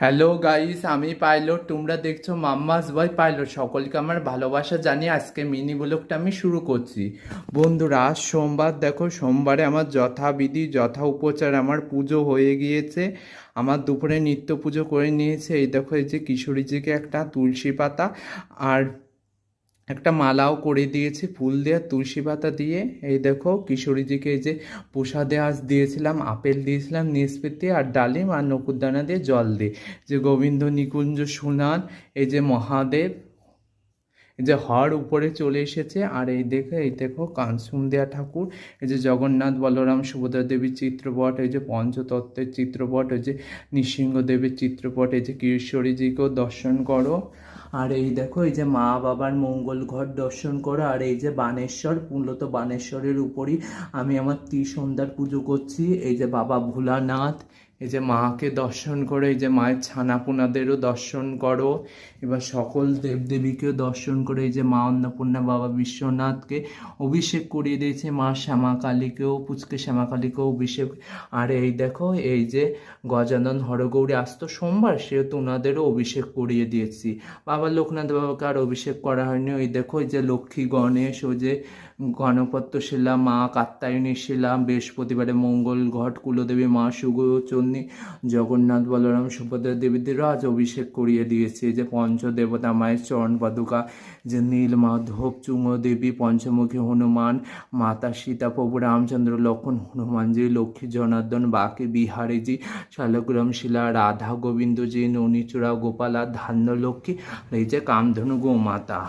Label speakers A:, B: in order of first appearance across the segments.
A: Hello guys আমি pilot তোমরা দেখছ মাম্মাস বয় পাইলট সকলকে আমার ভালোবাসা জানিয়ে আজকে মিনি ব্লগটা আমি শুরু করছি। বন্ধুরা, আজ সোমবার, দেখো সোমবারে আমার যথাবিধি, যথা উপচার আমার পুজো হয়ে গিয়েছে। আমার দুপুরে নিত্য পুজো করে নিয়েছে। এই দেখো এই যে কিশোরীজিকে একটা তুলসী পাতা আর একটা মালাও করে দিয়েছি, ফুল দেওয়া তুলসী পাতা দিয়ে। এই দেখো, কিশোরীজিকে এই যে প্রসাদে আজ দিয়েছিলাম, আপেল দিয়েছিলাম নিষ্পেতি আর ডালিম আর নকুরদানা দিয়ে জল দিয়ে। যে গোবিন্দ নিকুঞ্জ সুনান এই যে মহাদেব যে হর উপরে চলে এসেছে। আর এই দেখে, এই দেখো কানসুম দেয়া ঠাকুর, এই যে জগন্নাথ বলরাম, সুভদ্রা দেবীর চিত্রপট, এই যে পঞ্চতত্ত্বের চিত্রপট, এই যে নৃসিংহদেবের চিত্রপট, এই যে কিশোরীজিকেও দর্শন করো। আর এই দেখো, এই যে মা বাবার মঙ্গল ঘর দর্শন করো, আর এই যে বানেশ্বর, মূলত বানেশ্বরের উপরই আমি আমার ত্রিসন্ধ্যার পুজো করছি। এই যে বাবা ভোলানাথ এই যে মাকে দর্শন করে, এই যে মায়ের ছানাপুনাদেরও দর্শন করো। এবার সকল দেবদেবীকেও দর্শন করে, এই যে মা অন্নপূর্ণা, বাবা বিশ্বনাথকে অভিষেক করিয়ে দিয়েছে। মা শ্যামা কালীকেও পুচকে শ্যামা কালীকেও অভিষেক। আর এই দেখো, এই যে গজানন হরগৌরী আসতো সোমবার, সেহেতু ওনাদেরও অভিষেক করিয়ে দিয়েছি। বাবা লোকনাথ বাবাকে আর অভিষেক করা হয়নি। ওই দেখো, এই যে লক্ষ্মী, গণেশ, ওই যে গণপত্য শিলা, মা কাত্তায়নী শিলা, বৃহস্পতিবারে মঙ্গল ঘট, কুলদেবী, মা সুগচন্নী জগন্নাথ বলরাম সুভদ্রা দেবীদের আজ অভিষেক করিয়ে দিয়েছে। যে পঞ্চদেবতা মায়ের চরণ পাদুকা, যে নীল মাধব চুঙ্গ দেবী, পঞ্চমুখী হনুমান, মাতা সীতা, প্রভু রামচন্দ্র লক্ষণ হনুমানজি, লক্ষ্মী জনার্দন, বাকে বিহারীজি, শালগ্রাম শিলা, রাধা গোবিন্দজি, ননীচূড়া গোপালা ধান্য লক্ষ্মী এই যে কামধনু গোমাতা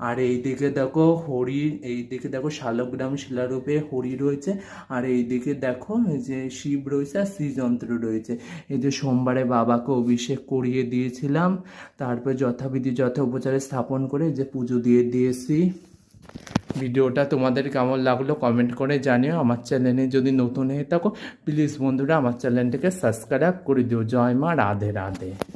A: আর এই দিকে দেখো হরি এই দিকে দেখো শালগ্রাম শিলারূপে হরি রয়েছে। আর এই দিকে দেখো যে শিব রয়েছে আর শ্রীযন্ত্র রয়েছে। এই যে সোমবারে বাবাকে অভিষেক করিয়ে দিয়েছিলাম। তারপর যথাবিধি যথা উপচারে স্থাপন করে যে পুজো দিয়ে দিয়েছি। ভিডিওটা তোমাদের কেমন লাগল কমেন্ট করে জানিও। আমার চ্যানেলে যদি নতুন হয়ে থাকো, প্লিজ বন্ধুরা, আমার চ্যানেলটিকে সাবস্ক্রাইব করে দিও। জয় মা, রাধে রাধে।